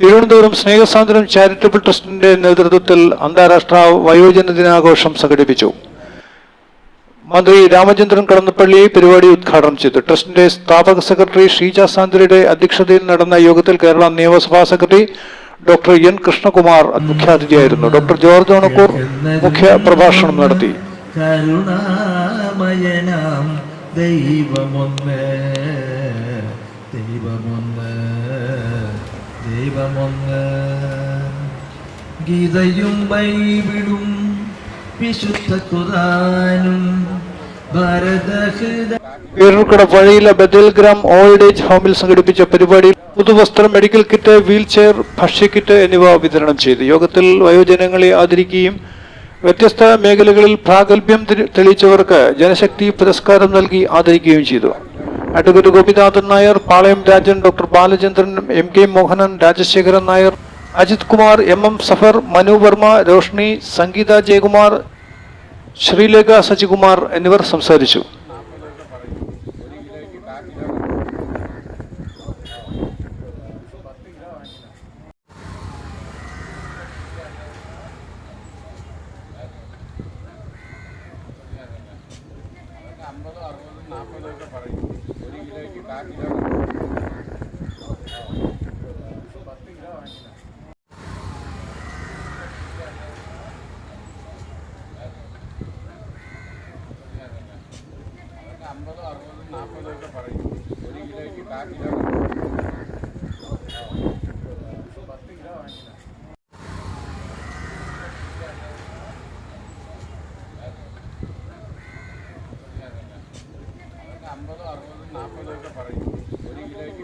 Thiruvananthapuram സ്നേഹസാന്ദ്രം charitable ട്രസ്റ്റിന്റെ നേതൃത്വത്തിൽ അന്താരാഷ്ട്ര വയോജന ദിനാഘോഷം സംഘടിപ്പിച്ചു. മന്ത്രി രാമചന്ദ്രൻ കടന്നപ്പള്ളി പരിപാടി ഉദ്ഘാടനം ചെയ്തു. ട്രസ്റ്റിന്റെ സ്ഥാപക സെക്രട്ടറി ഷീജ സാന്ദ്രയുടെ അധ്യക്ഷതയിൽ നടന്ന യോഗത്തിൽ കേരള നിയമസഭാ സെക്രട്ടറി ഡോക്ടർ എൻ കൃഷ്ണകുമാർ മുഖ്യാതിഥിയായിരുന്നു ഡോക്ടർ ജോർജ് ഓണക്കൂർ മുഖ്യ പ്രഭാഷണം നടത്തി. ദൈവമൊന്ന് ദൈവമൊന്ന്. ദൈവമൊന്ന് ഗീതയും ബൈബിളും വിശുദ്ധ ഖുറാനും പേരൂർക്കട വഴിയിലെ ബദൽഗ്രാം ഓൾഡ് ഏജ് ഹോമിൽ സംഘടിപ്പിച്ച പരിപാടിയിൽ പുതുവസ്ത്രം മെഡിക്കൽ കിറ്റ് വീൽ ചെയർ ഭക്ഷ്യക്കിറ്റ് എന്നിവ വിതരണം ചെയ്തു. യോഗത്തിൽ വയോജനങ്ങളെ ആദരിക്കുകയും വ്യത്യസ്ത മേഖലകളിൽ പ്രാഗൽഭ്യം തെളി- തെളിയിച്ചവർക്ക് ജനശക്തി പുരസ്കാരം നൽകി ആദരിക്കുകയും ചെയ്തു. Advocate Gopinathan Nair Palayam Rajan doctor Balachandran M K Mohanan Rajasekharan Nair Ajith Kumar M M Safar Manu Varma Roshni Sangeetha Jayakumar Sreelekha Sajikumar എന്നിവർ സംസാരിച്ചു. അമ്പതോ അറുപതോ നാൽപ്പതോ ഒക്കെ പറയും. ഒരു കിലോയ്ക്ക് കാ കിലോ